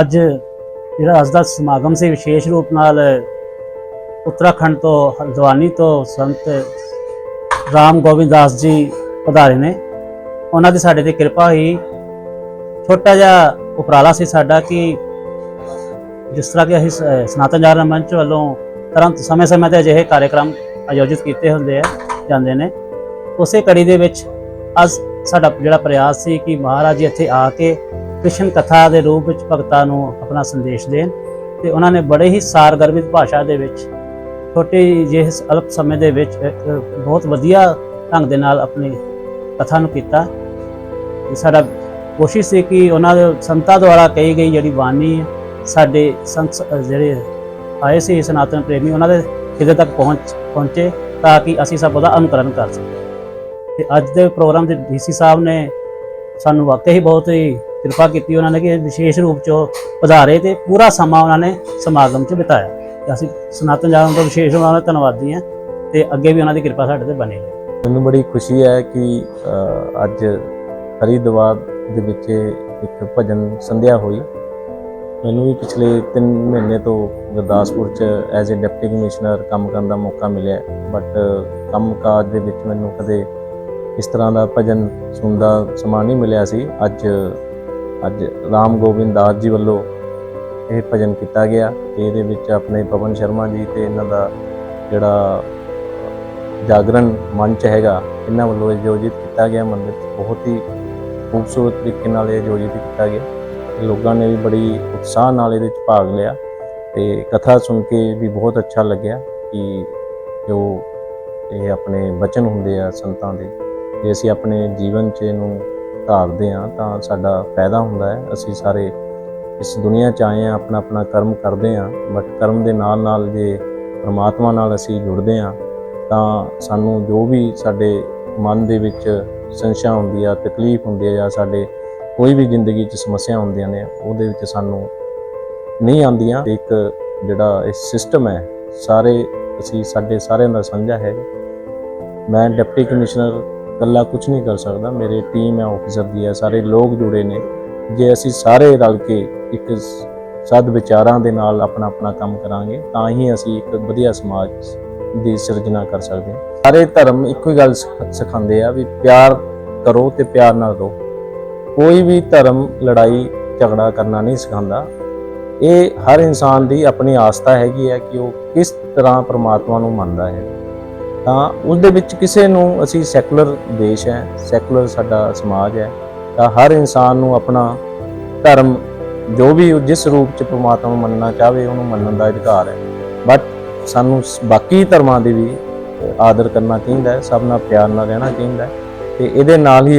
ਅੱਜ ਜਿਹੜਾ ਅੱਜ ਦਾ ਸਮਾਗਮ ਸੀ, ਵਿਸ਼ੇਸ਼ ਰੂਪ ਨਾਲ ਉੱਤਰਾਖੰਡ ਤੋਂ ਹਲਦਵਾਨੀ ਤੋਂ ਸੰਤ ਰਾਮ ਗੋਬਿੰਦ ਦਾਸ ਜੀ ਪਧਾਰੇ ਨੇ। ਉਹਨਾਂ ਦੀ ਸਾਡੇ ਤੇ ਕਿਰਪਾ ਹੋਈ। ਛੋਟਾ ਜਿਹਾ ਉਪਰਾਲਾ ਸੀ ਸਾਡਾ ਕਿ ਜਿਸ ਤਰ੍ਹਾਂ ਕਿ ਅਸੀਂ ਸ- ਸਨਾਤਨ ਜਾਗਰਣ ਮੰਚ ਵੱਲੋਂ ਤੁਰੰਤ ਸਮੇਂ-ਸਮੇਂ ਤੇ ਅਜਿਹੇ ਕਾਰਜਕ੍ਰਮ ਆਯੋਜਿਤ ਕੀਤੇ ਹੁੰਦੇ ਆ, ਜਾਂਦੇ ਨੇ। ਉਸੇ ਕੜੀ ਦੇ ਵਿੱਚ ਅੱਜ ਸਾਡਾ ਜਿਹੜਾ ਪ੍ਰਯਾਸ ਸੀ ਕਿ ਮਹਾਰਾਜ ਜੀ ਇੱਥੇ ਆ ਕੇ ਕ੍ਰਿਸ਼ਨ ਕਥਾ ਦੇ ਰੂਪ ਵਿੱਚ ਭਗਤਾਂ ਨੂੰ ਆਪਣਾ ਸੰਦੇਸ਼ ਦੇਣ ਤੇ ਉਹਨਾਂ ਨੇ ਬੜੇ ਹੀ ਸਾਰਗਰਭਿਤ ਭਾਸ਼ਾ ਦੇ ਵਿੱਚ, ਛੋਟੇ ਜਿਹੇ ਅਲਪ ਸਮੇਂ ਦੇ ਵਿੱਚ ਬਹੁਤ ਵਧੀਆ ਢੰਗ ਦੇ ਨਾਲ ਆਪਣੀ ਕਥਾ ਨੂੰ ਕੀਤਾ। ਸਾਡਾ ਕੋਸ਼ਿਸ਼ ਸੀ ਕਿ ਉਹਨਾਂ ਦੇ ਸੰਤਾਂ ਦੁਆਰਾ ਕਹੀ ਗਈ ਜਿਹੜੀ ਬਾਣੀ ਸਾਡੇ ਸੰਤ ਜਿਹੜੇ ਆਏ ਸੀ ਸਨਾਤਨ ਪ੍ਰੇਮੀ, ਉਹਨਾਂ ਦੇ ਕਿਤੇ ਤੱਕ ਪਹੁੰਚ, ਪਹੁੰਚੇ ਤਾਂ ਕਿ ਅਸੀਂ ਸਭ ਉਹਦਾ ਅਨੁਕਰਨ ਕਰ ਸਕੀਏ। ਤੇ ਅੱਜ ਦੇ ਪ੍ਰੋਗਰਾਮ ਦੇ ਡੀਸੀ ਸਾਹਿਬ ਨੇ ਸਾਨੂੰ ਵਾਕਈ ਹੀ ਬਹੁਤ ਹੀ ਕਿਰਪਾ ਕੀਤੀ ਉਹਨਾਂ ਨੇ ਕਿ ਵਿਸ਼ੇਸ਼ ਰੂਪ ਚ ਉਹ ਪਧਾਰੇ ਤੇ ਪੂਰਾ ਸਮਾਂ ਉਹਨਾਂ ਨੇ ਸਮਾਗਮ 'ਚ ਬਿਤਾਇਆ। ਤੇ ਅਸੀਂ ਸਨਾਤਨ ਜਾਗਰਣ ਤੋਂ ਵਿਸ਼ੇਸ਼ ਉਹਨਾਂ ਦਾ ਧੰਨਵਾਦੀ ਹਾਂ ਤੇ ਅੱਗੇ ਵੀ ਉਹਨਾਂ ਦੀ ਕਿਰਪਾ ਸਾਡੇ ਤੇ ਬਣੀ ਰਹੇ। ਮੈਨੂੰ ਬੜੀ ਖੁਸ਼ੀ ਹੈ ਕਿ ਅੱਜ ਹਰੀਦਵਾਰ ਦੇ ਵਿੱਚ ਇੱਕ ਭਜਨ ਸੰਧਿਆ ਹੋਈ। ਮੈਨੂੰ ਵੀ ਪਿਛਲੇ 3 ਮਹੀਨੇ ਤੋਂ ਗੁਰਦਾਸਪੁਰ ਚ ਐਜ਼ ਅ ਡਿਪਟੀ ਕਮਿਸ਼ਨਰ ਕੰਮ ਕਰਨ ਦਾ ਮੌਕਾ ਮਿਲਿਆ। ਬਟ ਕੰਮਕਾਜ ਦੇ ਵਿੱਚ ਮੈਨੂੰ ਕਦੇ ਇਸ ਤਰ੍ਹਾਂ ਦਾ ਭਜਨ ਸੁਣਦਾ ਸਮਾਂ ਨਹੀਂ ਮਿਲਿਆ ਸੀ। ਅੱਜ ਅੱਜ ਰਾਮ ਗੋਬਿੰਦ ਦਾਸ ਜੀ ਵੱਲੋਂ ਇਹ ਭਜਨ ਕੀਤਾ ਗਿਆ ਤੇ ਇਹਦੇ ਵਿੱਚ ਆਪਣੇ ਪਵਨ ਸ਼ਰਮਾ ਜੀ ਤੇ ਇਹਨਾਂ ਦਾ ਜਿਹੜਾ ਜਾਗਰਣ ਮੰਚ ਹੈਗਾ, ਇਹਨਾਂ ਵੱਲੋਂ ਆਯੋਜਿਤ ਕੀਤਾ ਗਿਆ। ਮੰਦਿਰ 'ਚ ਬਹੁਤ ਹੀ ਖੂਬਸੂਰਤ ਤਰੀਕੇ ਨਾਲ ਇਹ ਆਯੋਜਿਤ ਕੀਤਾ ਗਿਆ ਲੋਕਾਂ ਨੇ ਵੀ ਬੜੀ ਉਤਸ਼ਾਹ ਨਾਲ ਇਹਦੇ ਵਿੱਚ ਭਾਗ ਲਿਆ ਤੇ ਕਥਾ ਸੁਣ ਕੇ ਵੀ ਬਹੁਤ ਅੱਛਾ ਲੱਗਿਆ ਕਿ ਜੋ ਇਹ ਆਪਣੇ ਬਚਨ ਹੁੰਦੇ ਆ ਸੰਤਾਂ ਦੇ, ਜੇ ਅਸੀਂ ਆਪਣੇ ਜੀਵਨ 'ਚ ਇਹਨੂੰ ਧਾਰਦੇ ਆ ਤਾਂ ਸਾਡਾ ਫਾਇਦਾ ਹੁੰਦਾ ਹੈ। ਅਸੀਂ ਸਾਰੇ ਇਸ ਦੁਨੀਆ 'ਚ ਆਏ ਆ ਆਪਣਾ ਆਪਣਾ ਕਰਮ ਕਰਦੇ ਆ ਬਟ ਕਰਮ ਦੇ ਨਾਲ ਨਾਲ ਜੇ ਪਰਮਾਤਮਾ ਨਾਲ ਅਸੀਂ ਜੁੜਦੇ ਆ ਤਾਂ ਸਾਨੂੰ ਜੋ ਵੀ ਸਾਡੇ ਮਨ ਦੇ ਵਿੱਚ ਸੰਸ਼ਾ ਹੁੰਦੀ ਆ, ਤਕਲੀਫ ਹੁੰਦੀ ਆ ਜਾਂ ਸਾਡੇ ਕੋਈ ਵੀ ਜ਼ਿੰਦਗੀ 'ਚ ਸਮੱਸਿਆ ਹੁੰਦੀਆਂ ਨੇ, ਉਹਦੇ ਵਿੱਚ ਸਾਨੂੰ ਨਹੀਂ ਆਉਂਦੀਆਂ। ਇੱਕ ਜਿਹੜਾ ਇਹ ਸਿਸਟਮ ਹੈ, ਸਾਰੇ ਅਸੀਂ ਸਾਡੇ ਸਾਰਿਆਂ ਦਾ ਸਾਂਝਾ ਹੈ। ਮੈਂ ਡਿਪਟੀ ਕਮਿਸ਼ਨਰ ਇਕੱਲਾ ਕੁਝ ਨਹੀਂ ਕਰ ਸਕਦਾ। ਮੇਰੇ ਟੀਮ ਹੈ ਆਫੀਸਰ ਦੀ ਹੈ, ਸਾਰੇ ਲੋਕ ਜੁੜੇ ਨੇ। ਜੇ ਅਸੀਂ ਸਾਰੇ ਰਲ ਕੇ ਇੱਕ ਸਦ ਵਿਚਾਰਾਂ ਦੇ ਨਾਲ ਆਪਣਾ ਆਪਣਾ ਕੰਮ ਕਰਾਂਗੇ, ਤਾਂ ਹੀ ਅਸੀਂ ਇੱਕ ਵਧੀਆ ਸਮਾਜ ਦੀ ਸਿਰਜਣਾ ਕਰ ਸਕਦੇ ਹਾਂ। ਸਾਰੇ ਧਰਮ ਇੱਕੋ ਹੀ ਗੱਲ ਸਿਖਾਉਂਦੇ ਆ ਵੀ ਪਿਆਰ ਕਰੋ ਤੇ ਪਿਆਰ ਨਾਲ ਰਹੋ। ਕੋਈ ਵੀ ਧਰਮ ਲੜਾਈ, ਝਗੜਾ ਕਰਨਾ ਨਹੀਂ ਸਿਖਾਉਂਦਾ। ਇਹ ਹਰ ਇਨਸਾਨ ਦੀ ਆਪਣੀ ਆਸਥਾ ਹੈਗੀ ਹੈ ਕਿ ਉਹ ਕਿਸ ਤਰ੍ਹਾਂ ਪ੍ਰਮਾਤਮਾ ਨੂੰ ਮੰਨਦਾ ਹੈ। ਤਾਂ ਉਸ ਦੇ ਵਿੱਚ ਕਿਸੇ ਨੂੰ ਅਸੀਂ ਸੈਕੂਲਰ ਦੇਸ਼ ਹੈ, ਸੈਕੂਲਰ ਸਾਡਾ ਸਮਾਜ ਹੈ, ਤਾਂ ਹਰ ਇਨਸਾਨ ਨੂੰ ਆਪਣਾ ਧਰਮ ਜੋ ਵੀ ਜਿਸ ਰੂਪ ਚ ਪ੍ਰਮਾਤਮਾ ਨੂੰ ਮੰਨਣਾ ਚਾਹਵੇ, ਉਹਨੂੰ ਮੰਨਣ ਦਾ ਅਧਿਕਾਰ ਹੈ। ਬਟ ਸਾਨੂੰ ਬਾਕੀ ਧਰਮਾਂ ਦੀ ਵੀ ਆਦਰ ਕਰਨਾ ਚਾਹੀਦਾ ਹੈ, ਸਭ ਨਾਲ ਪਿਆਰ ਨਾਲ ਰਹਿਣਾ ਚਾਹੀਦਾ ਹੈ ਤੇ ਇਹਦੇ ਨਾਲ ਹੀ